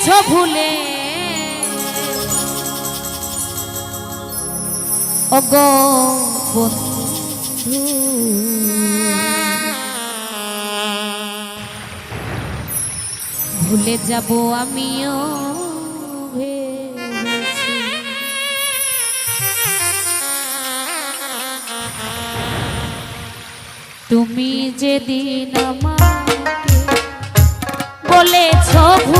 গেছো ভুলে বন্ধু ভুলে যাব আমিও তুমি যেদিন আমাকে বলেছ ভু